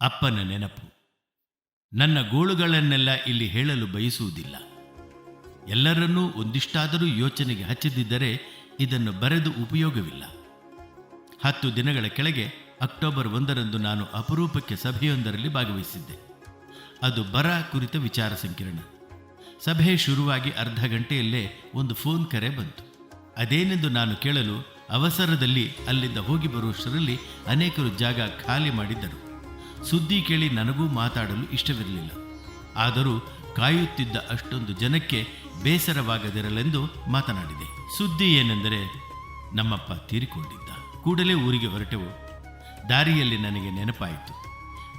ಅಪ್ಪನ ನೆನಪು. ನನ್ನ ಗೋಳುಗಳನ್ನೆಲ್ಲ ಇಲ್ಲಿ ಹೇಳಲು ಬಯಸುವುದಿಲ್ಲ. ಎಲ್ಲರನ್ನೂ ಒಂದಿಷ್ಟಾದರೂ ಯೋಚನೆಗೆ ಹಚ್ಚದಿದ್ದರೆ ಇದನ್ನು ಬರೆದು ಉಪಯೋಗವಿಲ್ಲ. ಹತ್ತು ದಿನಗಳ ಕೆಳಗೆ ಅಕ್ಟೋಬರ್ ಒಂದರಂದು ನಾನು ಅಪರೂಪಕ್ಕೆ ಸಭೆಯೊಂದರಲ್ಲಿ ಭಾಗವಹಿಸಿದ್ದೆ. ಅದು ಬರ ಕುರಿತ ವಿಚಾರ ಸಂಕಿರಣ. ಸಭೆ ಶುರುವಾಗಿ ಅರ್ಧ ಗಂಟೆಯಲ್ಲೇ ಒಂದು ಫೋನ್ ಕರೆ ಬಂತು. ಅದೇನೆಂದು ನಾನು ಕೇಳಲು ಅವಸರದಲ್ಲಿ ಅಲ್ಲಿಂದ ಹೋಗಿ ಬರುವಷ್ಟರಲ್ಲಿ ಅನೇಕರು ಜಾಗ ಖಾಲಿ ಮಾಡಿದ್ದರು. ಸುದ್ದಿ ಕೇಳಿ ನನಗೂ ಮಾತಾಡಲು ಇಷ್ಟವಿರಲಿಲ್ಲ. ಆದರೂ ಕಾಯುತ್ತಿದ್ದ ಅಷ್ಟೊಂದು ಜನಕ್ಕೆ ಬೇಸರವಾಗದಿರಲೆಂದು ಮಾತನಾಡಿದೆ. ಸುದ್ದಿ ಏನೆಂದರೆ, ನಮ್ಮಪ್ಪ ತೀರಿಕೊಂಡಿದ್ದ. ಕೂಡಲೇ ಊರಿಗೆ ಹೊರಟೆವು. ದಾರಿಯಲ್ಲಿ ನನಗೆ ನೆನಪಾಯಿತು.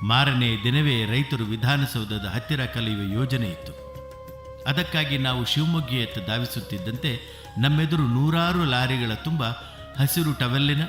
ಮಾರನೇ ದಿನವೇ ರೈತರು ವಿಧಾನಸೌಧದ ಹತ್ತಿರ ಕಲಿಯುವ ಯೋಜನೆ ಇತ್ತು. ಅದಕ್ಕಾಗಿ ನಾವು ಶಿವಮೊಗ್ಗೆಯತ್ತ ಧಾವಿಸುತ್ತಿದ್ದಂತೆ ನಮ್ಮೆದುರು ನೂರಾರು ಲಾರಿಗಳ ತುಂಬ ಹಸಿರು ಟವೆಲ್ಲಿನ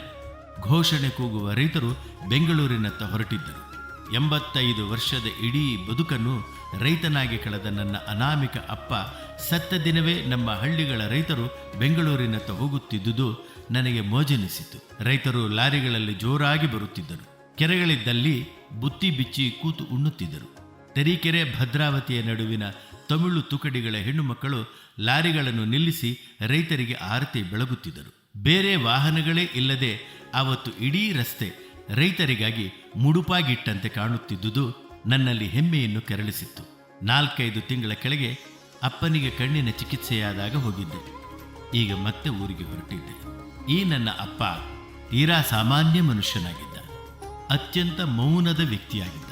ಘೋಷಣೆ ಕೂಗುವ ರೈತರು ಬೆಂಗಳೂರಿನತ್ತ ಹೊರಟಿದ್ದರು. ಎಂಬತ್ತೈದು ವರ್ಷದ ಇಡೀ ಬದುಕನ್ನು ರೈತನಾಗಿ ಕಳೆದ ನನ್ನ ಅನಾಮಿಕ ಅಪ್ಪ, ಸತ್ತ ದಿನವೇ ನಮ್ಮ ಹಳ್ಳಿಗಳ ರೈತರು ಬೆಂಗಳೂರಿನತ್ತ ಹೋಗುತ್ತಿದ್ದುದು ನನಗೆ ಮೋಜೆನಿಸಿತು. ರೈತರು ಲಾರಿಗಳಲ್ಲಿ ಜೋರಾಗಿ ಬರುತ್ತಿದ್ದರು. ಕೆರೆಗಳಿದ್ದಲ್ಲಿ ಬುತ್ತಿ ಬಿಚ್ಚಿ ಕೂತು ಉಣ್ಣುತ್ತಿದ್ದರು. ತರೀಕೆರೆ ಭದ್ರಾವತಿಯ ನಡುವಿನ ತಮಿಳು ತುಕಡಿಗಳ ಹೆಣ್ಣುಮಕ್ಕಳು ಲಾರಿಗಳನ್ನು ನಿಲ್ಲಿಸಿ ರೈತರಿಗೆ ಆರತಿ ಬೆಳಗುತ್ತಿದ್ದರು. ಬೇರೆ ವಾಹನಗಳೇ ಇಲ್ಲದೆ ಆವತ್ತು ಇಡೀ ರಸ್ತೆ ರೈತರಿಗಾಗಿ ಮುಡುಪಾಗಿಟ್ಟಂತೆ ಕಾಣುತ್ತಿದ್ದುದು ನನ್ನಲ್ಲಿ ಹೆಮ್ಮೆಯನ್ನು ಕೆರಳಿಸಿತ್ತು. ನಾಲ್ಕೈದು ತಿಂಗಳ ಕೆಳಗೆ ಅಪ್ಪನಿಗೆ ಕಣ್ಣಿನ ಚಿಕಿತ್ಸೆಯಾದಾಗ ಹೋಗಿದ್ದೆ. ಈಗ ಮತ್ತೆ ಊರಿಗೆ ಹೊರಟಿದ್ದೆ. ಈ ನನ್ನ ಅಪ್ಪ ತೀರಾ ಸಾಮಾನ್ಯ ಮನುಷ್ಯನಾಗಿದ್ದ. ಅತ್ಯಂತ ಮೌನದ ವ್ಯಕ್ತಿಯಾಗಿದ್ದ.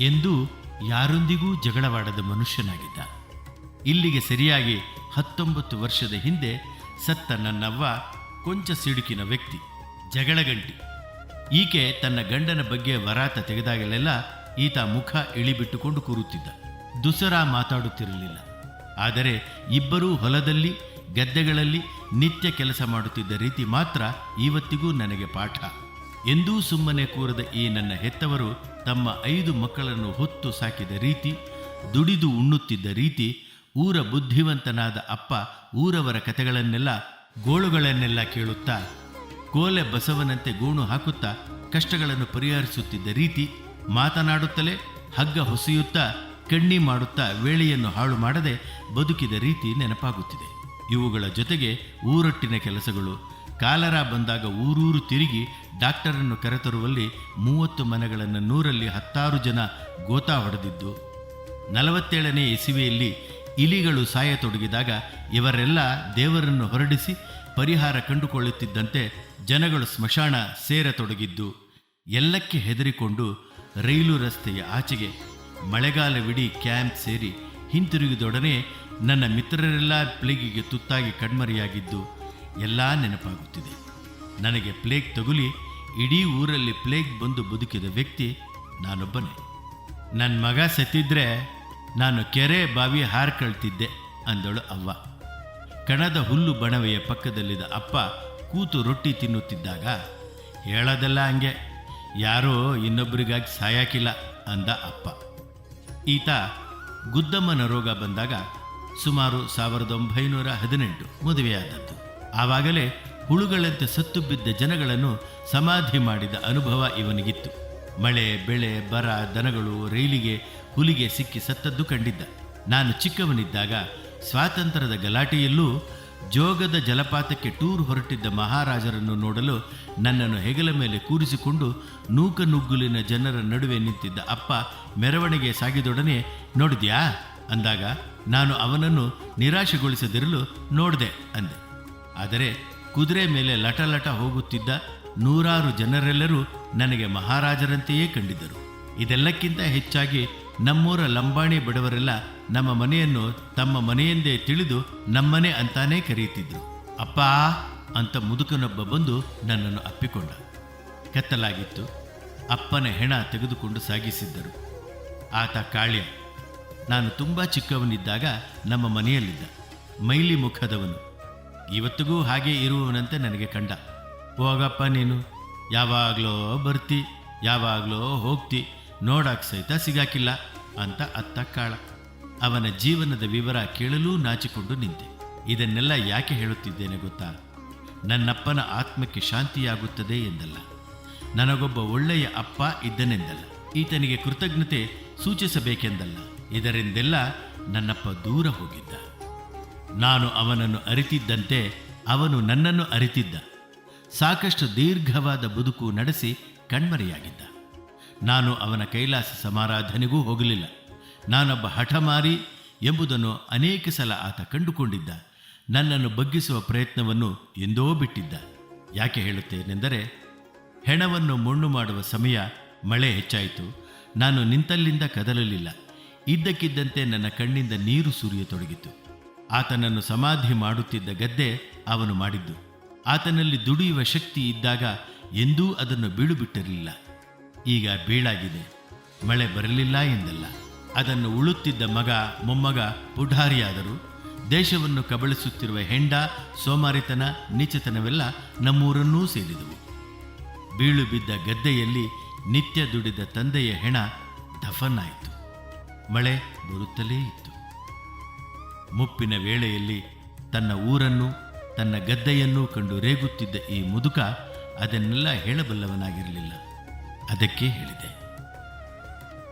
ಎಂದು ಯಾರೊಂದಿಗೂ ಜಗಳವಾಡದ ಮನುಷ್ಯನಾಗಿದ್ದ. ಇಲ್ಲಿಗೆ ಸರಿಯಾಗಿ ಹತ್ತೊಂಬತ್ತು ವರ್ಷದ ಹಿಂದೆ ಸತ್ತ ನನ್ನವ್ವ ಕೊಂಚ ಸಿಡುಕಿನ ವ್ಯಕ್ತಿ, ಜಗಳಗಂಟಿ. ಈಕೆ ತನ್ನ ಗಂಡನ ಬಗ್ಗೆ ವರಾತ ತೆಗೆದಾಗಲೆಲ್ಲ ಈತ ಮುಖ ಇಳಿಬಿಟ್ಟುಕೊಂಡು ಕೂರುತ್ತಿದ್ದ. ದುಸರಾ ಮಾತಾಡುತ್ತಿರಲಿಲ್ಲ. ಆದರೆ ಇಬ್ಬರೂ ಹೊಲದಲ್ಲಿ, ಗದ್ದೆಗಳಲ್ಲಿ ನಿತ್ಯ ಕೆಲಸ ಮಾಡುತ್ತಿದ್ದ ರೀತಿ ಮಾತ್ರ ಇವತ್ತಿಗೂ ನನಗೆ ಪಾಠ. ಎಂದೂ ಸುಮ್ಮನೆ ಕೂರದ ಈ ನನ್ನ ಹೆತ್ತವರು ತಮ್ಮ ಐದು ಮಕ್ಕಳನ್ನು ಹೊತ್ತು ಸಾಕಿದ ರೀತಿ, ದುಡಿದು ಉಣ್ಣುತ್ತಿದ್ದ ರೀತಿ ಊರ ಬುದ್ಧಿವಂತನಾದ ಅಪ್ಪ ಊರವರ ಕಥೆಗಳನ್ನೆಲ್ಲ ಗೋಳುಗಳನ್ನೆಲ್ಲ ಕೇಳುತ್ತಾ ಕೋಲೆ ಬಸವನಂತೆ ಗೋಣು ಹಾಕುತ್ತಾ ಕಷ್ಟಗಳನ್ನು ಪರಿಹರಿಸುತ್ತಿದ್ದ ರೀತಿ ಮಾತನಾಡುತ್ತಲೇ ಹಗ್ಗ ಹೊಸೆಯುತ್ತಾ ಕಣ್ಣಿ ಮಾಡುತ್ತಾ ವೇಳೆಯನ್ನು ಹಾಳು ಮಾಡದೆ ಬದುಕಿದ ರೀತಿ ನೆನಪಾಗುತ್ತಿದೆ. ಇವುಗಳ ಜೊತೆಗೆ ಊರೊಟ್ಟಿನ ಕೆಲಸಗಳು, ಕಾಲರ ಬಂದಾಗ ಊರೂರು ತಿರುಗಿ ಡಾಕ್ಟರನ್ನು ಕರೆತರುವಲ್ಲಿ ಮೂವತ್ತು ಮನೆಗಳನ್ನು ನೂರಲ್ಲಿ ಹತ್ತಾರು ಜನ ಗೋತಾ ಹೊಡೆದಿದ್ದು, ನಲವತ್ತೇಳನೇ ಇಸುವೆಯಲ್ಲಿ ಇಲಿಗಳು ಸಾಯತೊಡಗಿದಾಗ ಇವರೆಲ್ಲ ದೇವರನ್ನು ಹೊರಡಿಸಿ ಪರಿಹಾರ ಕಂಡುಕೊಳ್ಳುತ್ತಿದ್ದಂತೆ ಜನಗಳು ಸ್ಮಶಾನ ಸೇರತೊಡಗಿದ್ದು ಎಲ್ಲಕ್ಕೆ ಹೆದರಿಕೊಂಡು ರೈಲು ರಸ್ತೆಯ ಆಚೆಗೆ ಮಳೆಗಾಲವಿಡೀ ಕ್ಯಾಂಪ್ ಸೇರಿ ಹಿಂತಿರುಗಿದೊಡನೆ ನನ್ನ ಮಿತ್ರರೆಲ್ಲ ಪ್ಲೇಗಿಗೆ ತುತ್ತಾಗಿ ಕಣ್ಮರೆಯಾಗಿದ್ದು ಎಲ್ಲ ನೆನಪಾಗುತ್ತಿದೆ. ನನಗೆ ಪ್ಲೇಗ್ ತಗುಲಿ, ಇಡೀ ಊರಲ್ಲಿ ಪ್ಲೇಗ್ ಬಂದು ಬದುಕಿದ ವ್ಯಕ್ತಿ ನಾನೊಬ್ಬನೇ. ನನ್ನ ಮಗ ಸತ್ತಿದ್ರೆ ನಾನು ಕೆರೆ ಬಾವಿ ಹಾರ್ಕಳ್ತಿದ್ದೆ ಅಂದಳು ಅವ್ವ. ಕಣದ ಹುಲ್ಲು ಬಣವೆಯ ಪಕ್ಕದಲ್ಲಿದ್ದ ಅಪ್ಪ ಕೂತು ರೊಟ್ಟಿ ತಿನ್ನುತ್ತಿದ್ದಾಗ ಹೇಳೋದೆಲ್ಲ ಹಂಗೆ. ಯಾರೋ ಇನ್ನೊಬ್ಬರಿಗಾಗಿ ಸಾಯಾಕಿಲ್ಲ ಅಂದ ಅಪ್ಪ. ಈತ ಗುದ್ದಮ್ಮನ ರೋಗ ಬಂದಾಗ ಸುಮಾರು ಸಾವಿರದ ಒಂಬೈನೂರ ಹದಿನೆಂಟು ಮದುವೆಯಾದದ್ದು. ಆವಾಗಲೇ ಹುಳುಗಳಂತೆ ಸತ್ತು ಬಿದ್ದ ಜನಗಳನ್ನು ಸಮಾಧಿ ಮಾಡಿದ ಅನುಭವ ಇವನಿಗಿತ್ತು. ಮಳೆ, ಬೆಳೆ, ಬರ, ದನಗಳು, ರೈಲಿಗೆ, ಹುಲಿಗೆ ಸಿಕ್ಕಿ ಸತ್ತದ್ದು ಕಂಡಿದ್ದ. ನಾನು ಚಿಕ್ಕವನಿದ್ದಾಗ ಸ್ವಾತಂತ್ರ್ಯದ ಗಲಾಟೆಯಲ್ಲೂ ಜೋಗದ ಜಲಪಾತಕ್ಕೆ ಟೂರ್ ಹೊರಟಿದ್ದ ಮಹಾರಾಜರನ್ನು ನೋಡಲು ನನ್ನನ್ನು ಹೆಗಲ ಮೇಲೆ ಕೂರಿಸಿಕೊಂಡು ನೂಕನುಗ್ಗುಲಿನ ಜನರ ನಡುವೆ ನಿಂತಿದ್ದ ಅಪ್ಪ ಮೆರವಣಿಗೆ ಸಾಗಿದೊಡನೆ, ನೋಡಿದ್ಯಾ? ಅಂದಾಗ ನಾನು ಅವನನ್ನು ನಿರಾಶೆಗೊಳಿಸದಿರಲು ನೋಡಿದೆ, ಅಂದೆ. ಆದರೆ ಕುದುರೆ ಮೇಲೆ ಲಟ ಲಟ ಹೋಗುತ್ತಿದ್ದ ನೂರಾರು ಜನರೆಲ್ಲರೂ ನನಗೆ ಮಹಾರಾಜರಂತೆಯೇ ಕಂಡಿದ್ದರು. ಇದೆಲ್ಲಕ್ಕಿಂತ ಹೆಚ್ಚಾಗಿ ನಮ್ಮೂರ ಲಂಬಾಣಿ ಬಡವರೆಲ್ಲ ನಮ್ಮ ಮನೆಯನ್ನು ತಮ್ಮ ಮನೆಯೆಂದೇ ತಿಳಿದು ನಮ್ಮನೆ ಅಂತಾನೇ ಕರೆಯುತ್ತಿದ್ರು. ಅಪ್ಪ ಅಂತ ಮುದುಕನೊಬ್ಬ ಬಂದು ನನ್ನನ್ನು ಅಪ್ಪಿಕೊಂಡ. ಕತ್ತಲಾಗಿತ್ತು. ಅಪ್ಪನ ಹೆಣ ತೆಗೆದುಕೊಂಡು ಸಾಗಿಸಿದ್ದರು. ಆತ ಕಾಳ್ಯ. ನಾನು ತುಂಬ ಚಿಕ್ಕವನಿದ್ದಾಗ ನಮ್ಮ ಮನೆಯಲ್ಲಿದ್ದ. ಮೈಲಿ ಮುಖದವನು. ಇವತ್ತಿಗೂ ಹಾಗೆ ಇರುವವನಂತೆ ನನಗೆ ಕಂಡ. ಹೋಗಪ್ಪ ನೀನು. ಯಾವಾಗಲೋ ಬರ್ತಿ, ಯಾವಾಗಲೋ ಹೋಗ್ತಿ. ನೋಡಕ್ಕೆ ಸಹಿತ ಸಿಗಾಕಿಲ್ಲ ಅಂತ ಅತ್ತ ಕಾಳ. ಅವನ ಜೀವನದ ವಿವರ ಕೇಳಲೂ ನಾಚಿಕೊಂಡು ನಿಂತೆ. ಇದನ್ನೆಲ್ಲ ಯಾಕೆ ಹೇಳುತ್ತಿದ್ದೇನೆ ಗೊತ್ತಾ? ನನ್ನಪ್ಪನ ಆತ್ಮಕ್ಕೆ ಶಾಂತಿಯಾಗುತ್ತದೆ ಎಂದಲ್ಲ. ನನಗೊಬ್ಬ ಒಳ್ಳೆಯ ಅಪ್ಪ ಇದ್ದನೆಂದಲ್ಲ. ಈತನಿಗೆ ಕೃತಜ್ಞತೆ ಸೂಚಿಸಬೇಕೆಂದಲ್ಲ. ಇದರಿಂದೆಲ್ಲ ನನ್ನಪ್ಪ ದೂರ ಹೋಗಿದ್ದ. ನಾನು ಅವನನ್ನು ಅರಿತಿದ್ದಂತೆ ಅವನು ನನ್ನನ್ನು ಅರಿತಿದ್ದ. ಸಾಕಷ್ಟು ದೀರ್ಘವಾದ ಬದುಕು ನಡೆಸಿ ಕಣ್ಮರೆಯಾಗಿದ್ದ. ನಾನು ಅವನ ಕೈಲಾಸ ಸಮಾರಾಧನೆಗೂ ಹೋಗಲಿಲ್ಲ. ನಾನೊಬ್ಬ ಹಠಮಾರಿ ಎಂಬುದನ್ನು ಅನೇಕ ಸಲ ಆತ ಕಂಡುಕೊಂಡಿದ್ದ. ನನ್ನನ್ನು ಬಗ್ಗಿಸುವ ಪ್ರಯತ್ನವನ್ನು ಎಂದೋ ಬಿಟ್ಟಿದ್ದ. ಯಾಕೆ ಹೇಳುತ್ತೇನೆಂದರೆ, ಹೆಣವನ್ನು ಮಣ್ಣು ಮಾಡುವ ಸಮಯ ಮಳೆ ಹೆಚ್ಚಾಯಿತು. ನಾನು ನಿಂತಲ್ಲಿಂದ ಕದಲಲಿಲ್ಲ. ಇದ್ದಕ್ಕಿದ್ದಂತೆ ನನ್ನ ಕಣ್ಣಿಂದ ನೀರು ಸುರಿಯತೊಡಗಿತು. ಆತನನ್ನು ಸಮಾಧಿ ಮಾಡುತ್ತಿದ್ದ ಗದ್ದೆ ಅವನು ಮಾಡಿದ್ದು. ಆತನಲ್ಲಿ ದುಡಿಯುವ ಶಕ್ತಿ ಇದ್ದಾಗ ಎಂದೂ ಅದನ್ನು ಬೀಳು ಬಿಟ್ಟಿರಲಿಲ್ಲ ಈಗ ಬೀಳಾಗಿದೆ. ಮಳೆ ಬರಲಿಲ್ಲ ಎಂದಲ್ಲ. ಅದನ್ನು ಉಳುತ್ತಿದ್ದ ಮಗ, ಮೊಮ್ಮಗ, ಪುಢಾರಿಯಾದರು. ದೇಶವನ್ನು ಕಬಳಿಸುತ್ತಿರುವ ಹೆಂಡ, ಸೋಮಾರಿತನ, ನೀಚತನವೆಲ್ಲ ನಮ್ಮೂರನ್ನೂ ಸೇರಿದವು. ಬೀಳು ಬಿದ್ದ ಗದ್ದೆಯಲ್ಲಿ ನಿತ್ಯ ದುಡಿದ ತಂದೆಯ ಹೆಣ ದಫನ್ನಾಯಿತು ಮಳೆ ಬರುತ್ತಲೇ ಇತ್ತು. ಮುಪ್ಪಿನ ವೇಳೆಯಲ್ಲಿ ತನ್ನ ಊರನ್ನು, ತನ್ನ ಗದ್ದೆಯನ್ನೂ ಕಂಡು ರೇಗುತ್ತಿದ್ದ ಈ ಮುದುಕ ಅದನ್ನೆಲ್ಲ ಹೇಳಬಲ್ಲವನಾಗಿರಲಿಲ್ಲ. ಅದಕ್ಕೆ ಹೇಳಿದೆ.